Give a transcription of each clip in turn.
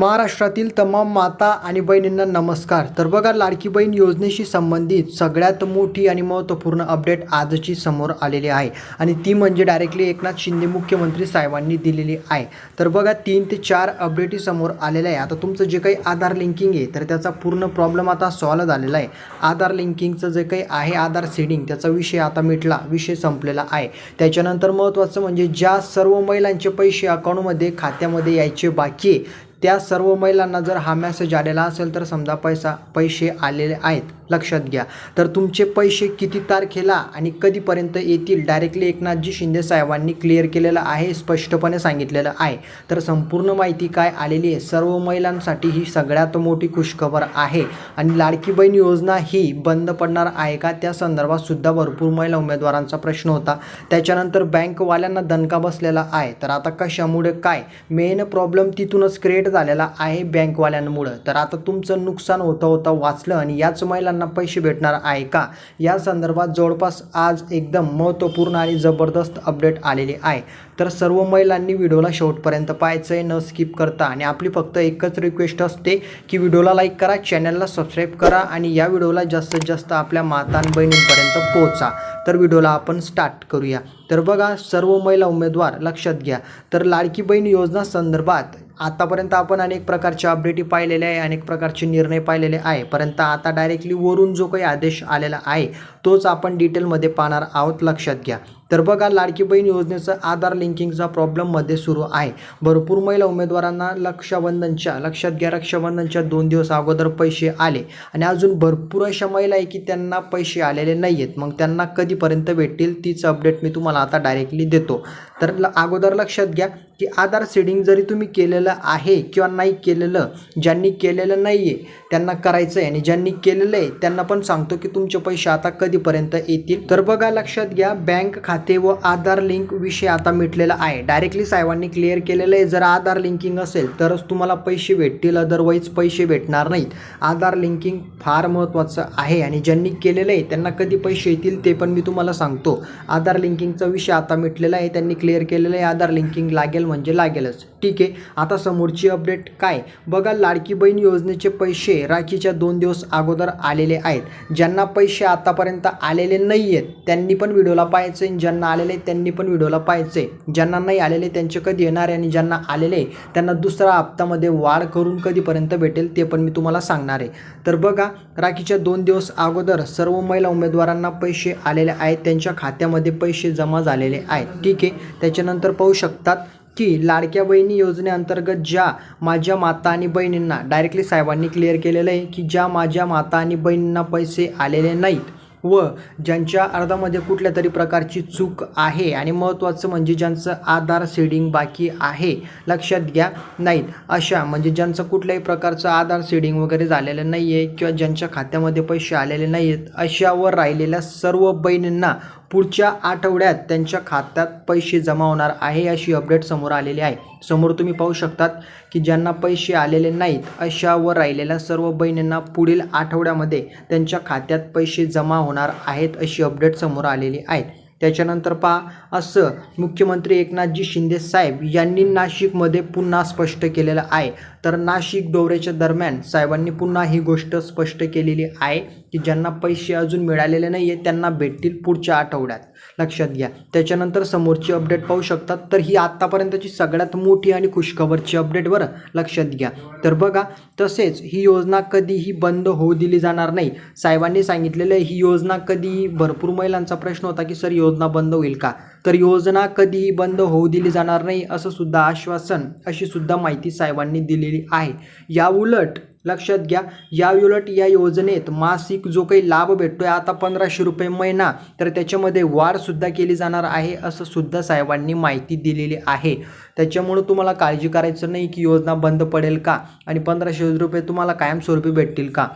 महाराष्ट्रातील तमाम माता आणि बहिणींना नमस्कार. तर बघा लाडकी बहीण योजनेशी संबंधित सगळ्यात मोठी आणि महत्त्वपूर्ण अपडेट आजची समोर आलेली आहे आणि ती म्हणजे डायरेक्टली एकनाथ शिंदे मुख्यमंत्री साहेबांनी दिलेली आहे. तर बघा तीन ते चार अपडेटी समोर आलेल्या आहे आता तुमचं जे काही आधार लिंकिंग आहे तर त्याचा पूर्ण प्रॉब्लेम आता सॉल्व झालेला आहे. आधार लिंकिंगचं जे काही आहे आधार सेडिंग त्याचा विषय आता मिटला विषय संपलेला आहे. त्याच्यानंतर महत्त्वाचं म्हणजे ज्या सर्व महिलांचे पैसे अकाउंटमध्ये खात्यामध्ये यायचे बाकी आहे त्या सर्व महिलांना जर हा मेसेज आलेला असेल तर समजा पैसा पैसे आलेले आहेत लक्षात घ्या. तर तुमचे पैसे किती तारखेला आणि कधीपर्यंत येतील डायरेक्टली एकनाथजी शिंदे साहेबांनी क्लिअर केलेलं आहे स्पष्टपणे सांगितलेलं आहे. तर संपूर्ण माहिती काय आलेली आहे? सर्व महिलांसाठी ही सगळ्यात मोठी खुशखबर आहे. आणि लाडकी बहीण योजना ही बंद पडणार आहे का? त्या संदर्भात सुद्धा भरपूर महिला उमेदवारांचा प्रश्न होता. त्याच्यानंतर बँकवाल्यांना दणका बसलेला आहे. तर आता कशामुळे काय? मेन प्रॉब्लेम तिथूनच क्रिएट झालेला आहे बँकवाल्यांमुळं. तर आता तुमचं नुकसान होता होता वाचलं आणि याच महिलांना पैसे भेटणार आहे का? या संदर्भात जवळपास आज एकदम महत्त्वपूर्ण आणि जबरदस्त अपडेट आलेले आहे. तर सर्व महिलांनी व्हिडिओला शेवटपर्यंत पाहायचं आहे न स्किप करता. आणि आपली फक्त एकच रिक्वेस्ट असते की व्हिडिओला लाईक करा चॅनलला सबस्क्राईब करा आणि या व्हिडिओला जास्तीत जास्त आपल्या माता बहिणींपर्यंत पोहोचा. तर व्हिडिओला आपण स्टार्ट करूया. तर बघा सर्व महिला उमेदवार लक्षात घ्या. तर लाडकी बहीण योजना संदर्भात आतापर्यंत आपण अनेक प्रकारचे अपडेटी पाहिलेले आहे अनेक प्रकारचे निर्णय पाहिलेले आहे. परंतु आता डायरेक्टली वरून जो काही आदेश आलेला आहे तोच आपण डिटेलमध्ये पाहणार आहोत. लक्षात घ्या. तर बघा लाडकी बहीण योजनेचं आधार लिंकिंगचा प्रॉब्लेममध्ये सुरू आहे. भरपूर महिला उमेदवारांना रक्षाबंधनच्या लक्षात घ्या रक्षाबंधनच्या दोन दिवस अगोदर पैसे आले. आणि अजून भरपूर अशा महिला आहे की त्यांना पैसे आलेले नाही आहेत मग त्यांना कधीपर्यंत भेटतील तीच अपडेट मी तुम्हाला आता डायरेक्टली देतो. तर ल अगोदर लक्षात घ्या की आधार सीडिंग जरी तुम्ही केलेलं आहे किंवा नाही केलेलं ज्यांनी केलेलं नाही आहे त्यांना करायचं आहे आणि ज्यांनी केलेलं आहे त्यांना पण सांगतो की तुमचे पैसे आता कधीपर्यंत येतील. तर बघा लक्षात घ्या बँक खाते व आधार लिंक विषय आता मिटलेला आहे. डायरेक्टली साहेबांनी क्लिअर केलेलं आहे. जर आधार लिंकिंग असेल तरच तुम्हाला पैसे भेटतील. अदरवाईज पैसे भेटणार नाहीत. आधार लिंकिंग फार महत्त्वाचं आहे आणि ज्यांनी केलेलं आहे त्यांना कधी पैसे येतील ते पण मी तुम्हाला सांगतो. आधार लिंकिंगचा विषय आता मिटलेला आहे. त्यांनी क्लिअर केलेलं आहे. आधार लिंकिंग लागेल म्हणजे लागेलच. ठीक आहे. आता समोरची अपडेट काय? बघा लाडकी बहीण योजनेचे पैसे राखीच्या दोन दिवस अगोदर आलेले आहेत. ज्यांना पैसे आतापर्यंत आलेले नाही आहेत त्यांनी पण व्हिडिओला पाहायचं आहे. ज्यांना आलेले त्यांनी पण व्हिडिओला पाहायचे ज्यांना नाही आलेले त्यांचे कधी येणार आहे आणि ज्यांना आलेले आहे त्यांना दुसरा हप्तामध्ये वाढ करून कधीपर्यंत भेटेल ते पण मी तुम्हाला सांगणार आहे. तर बघा राखीच्या दोन दिवस अगोदर सर्व महिला उमेदवारांना पैसे आलेले आहेत त्यांच्या खात्यामध्ये पैसे जमा झालेले आहेत. ठीक आहे त्याच्यानंतर पाहू शकतात की लाडक्या बहिणी योजनेअंतर्गत ज्या माझ्या माता आणि बहिणींना डायरेक्टली साहेबांनी क्लिअर केलेलं आहे की ज्या माझ्या माता आणि बहिणींना पैसे आलेले नाहीत व ज्यांच्या अर्धामध्ये कुठल्या तरी प्रकारची चूक आहे आणि महत्त्वाचं म्हणजे ज्यांचं आधार सीडिंग बाकी आहे लक्षात घ्या नाहीत. अशा म्हणजे ज्यांचं कुठल्याही प्रकारचं आधार सीडिंग वगैरे झालेलं नाही आहे किंवा ज्यांच्या खात्यामध्ये पैसे आलेले नाही आहेत अशावर राहिलेल्या सर्व बहिणींना पुढच्या आठवड्यात त्यांच्या खात्यात पैसे जमा होणार आहे अशी अपडेट समोर आलेली आहे. समोर तुम्ही पाहू शकतात की ज्यांना पैसे आलेले नाहीत अशावर राहिलेल्या सर्व बहिणींना पुढील आठवड्यामध्ये त्यांच्या खात्यात पैसे जमा होणार आहेत अशी अपडेट समोर आलेली आहे. त्याच्यानंतर पहा असं मुख्यमंत्री एकनाथजी शिंदे साहेब यांनी नाशिकमध्ये पुन्हा स्पष्ट केलेलं आहे. तर नाशिक दौऱ्याच्या दरम्यान साहेबांनी पुन्हा ही गोष्ट स्पष्ट केलेली आहे. की ज्यांना पैसे अजून मिळालेले नाही आहेत त्यांना भेटतील पुढच्या आठवड्यात. लक्षात घ्या. त्याच्यानंतर समोरची अपडेट पाहू शकतात. तर ही आत्तापर्यंतची सगळ्यात मोठी आणि खुशखबरची अपडेट बरं लक्षात घ्या. तर बघा तसेच ही योजना कधीही बंद होऊ दिली जाणार नाही. साहेबांनी सांगितलेलं आहे ही योजना कधीही भरपूर महिलांचा प्रश्न होता की सर योजना बंद होईल का? तर योजना कधीही बंद होऊ दिली जाणार नाही असं सुद्धा आश्वासन अशी सुद्धा माहिती साहेबांनी दिलेली आहे. या उलट लक्षात घ्या या उलट या योजनेत मासिक जो काही लाभ भेटतोय आता पंधराशे रुपये महिना तर त्याच्यामध्ये वाढसुद्धा केली जाणार आहे असं सुद्धा साहेबांनी माहिती दिलेली आहे. त्याच्यामुळं तुम्हाला काळजी करायचं नाही की योजना बंद पडेल का? आणि पंधराशे रुपये तुम्हाला कायमस्वरूपी भेटतील का?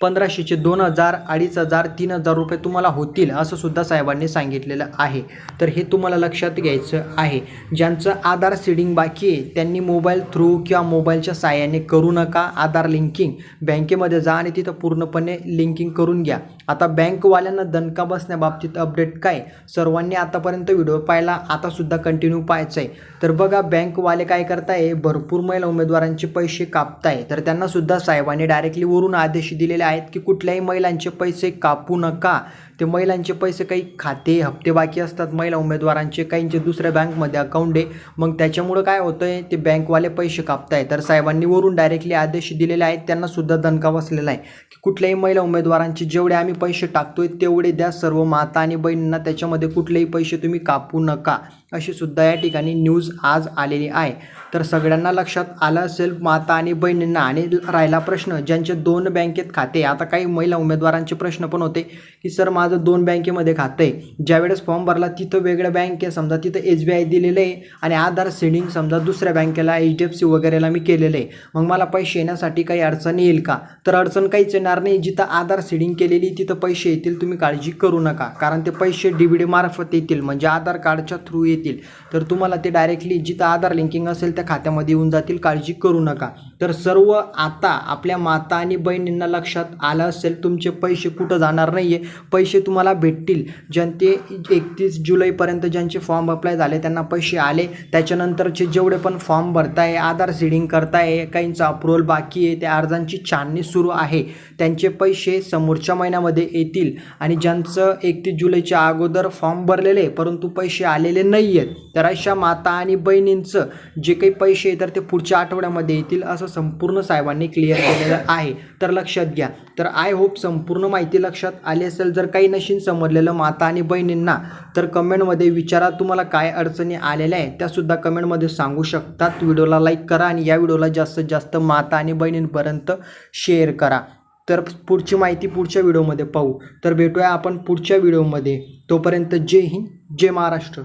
पंधराशेचे दोन हजार अडीच हजार तीन हजार रुपये तुम्हाला होतील असं सुद्धा साहेबांनी सांगितलेलं आहे. तर हे तुम्हाला लक्षात घ्यायचं आहे. ज्यांचं आधार सीडिंग बाकी आहे त्यांनी मोबाईल थ्रू किंवा मोबाईलच्या साहाय्याने करू नका. आधार लिंकिंग बँकेमध्ये जा आणि तिथं पूर्णपणे लिंकिंग करून घ्या. आता बँकवाल्यांना दणका बसण्याबाबतीत अपडेट काय? सर्वांनी आतापर्यंत व्हिडिओ पाहिला आतासुद्धा कंटिन्यू पाहायचं आहे. तर बघा बँकवाले काय करताय? भरपूर महिला उमेदवारांचे पैसे कापताय. तर त्यांना सुद्धा साहेबांनी डायरेक्टली वरून आदेश दिलेले आहेत की कुठल्याही महिलांचे पैसे कापू नका. ते महिलांचे पैसे काही खाते हप्ते बाकी असतात महिला उमेदवारांचे काहींचे दुसऱ्या बँकमध्ये अकाउंट आहे. मग त्याच्यामुळं काय होतं आहे ते बँकवाले पैसे कापताय तर साहेबांनी वरून डायरेक्टली आदेश दिलेले आहेत त्यांना सुद्धा दणका बसलेला आहे. की कुठल्याही महिला उमेदवारांचे जेवढे आम्ही पैसे टाकतोय तेवढे द्या सर्व माता आणि बहिणींना त्याच्यामध्ये कुठलेही पैसे तुम्ही कापू नका. अशी सुद्धा या ठिकाणी न्यूज आज आलेली आहे. तर सगळ्यांना लक्षात आलं असेल माता आणि बहिणींना. आणि राहिला प्रश्न ज्यांचे दोन बँकेत खाते आता काही महिला उमेदवारांचे प्रश्न पण होते. की सर माझं दोन बँकेमध्ये खातं आहे. ज्यावेळेस फॉर्म भरला तिथं वेगळं बँक आहे. समजा तिथं एस बी आय दिलेलं आहे आणि आधार सेडिंग समजा दुसऱ्या बँकेला एच डी एफ सी वगैरेला मी केलेलं आहे. मग मला पैसे येण्यासाठी काही अडचण येईल का? तर अडचण काहीच येणार नाही. जिथं आधार सेडिंग केलेली तिथं पैसे येतील. तुम्ही काळजी करू नका. कारण ते पैसे डी बी डी मार्फत येतील. म्हणजे आधार कार्डच्या थ्रू येतील. तर तुम्हाला ते डायरेक्टली जिथं आधार लिंकिंग असेल त्या खात्यामध्ये येऊन जातील. काळजी करू नका. तर सर्व आता आपल्या माता आणि बहिणींना लक्षात आलं असेल तुमचे पैसे कुठं जाणार नाही आहे पैसे तुम्हाला भेटतील. ज्यांचे एकतीस जुलैपर्यंत ज्यांचे फॉर्म अप्लाय झाले त्यांना पैसे आले. त्याच्यानंतरचे जेवढे पण फॉर्म भरताय आधार सीडिंग करताय काहींचा अप्रुव्हल बाकी आहे त्या अर्जांची छाननी सुरू आहे. त्यांचे पैसे समोरच्या महिन्यामध्ये येतील. आणि ज्यांचं एकतीस जुलैच्या अगोदर फॉर्म भरलेले परंतु पैसे आलेले नाही आहेत तर अशा माता आणि बहिणींचं जे काही पैसे तर ते पुढच्या आठवड्यामध्ये येतील असं संपूर्ण साहेबांनी क्लिअर केलेलं आहे. तर लक्षात घ्या. तर आय होप संपूर्ण माहिती लक्षात आली असेल जर काही नशीन समजलेलं माता आणि बहिणींना तर कमेंटमध्ये विचारा तुम्हाला काय अडचणी आलेल्या आहेत. त्यासुद्धा कमेंटमध्ये सांगू शकतात. व्हिडिओला लाईक करा आणि या व्हिडिओला जास्तीत जास्त माता आणि बहिणींपर्यंत शेअर करा. तर पुढची माहिती पुढच्या व्हिडिओमध्ये पाहू. तर भेटूया आपण पुढच्या व्हिडिओमध्ये. तोपर्यंत जय हिंद जय महाराष्ट्र.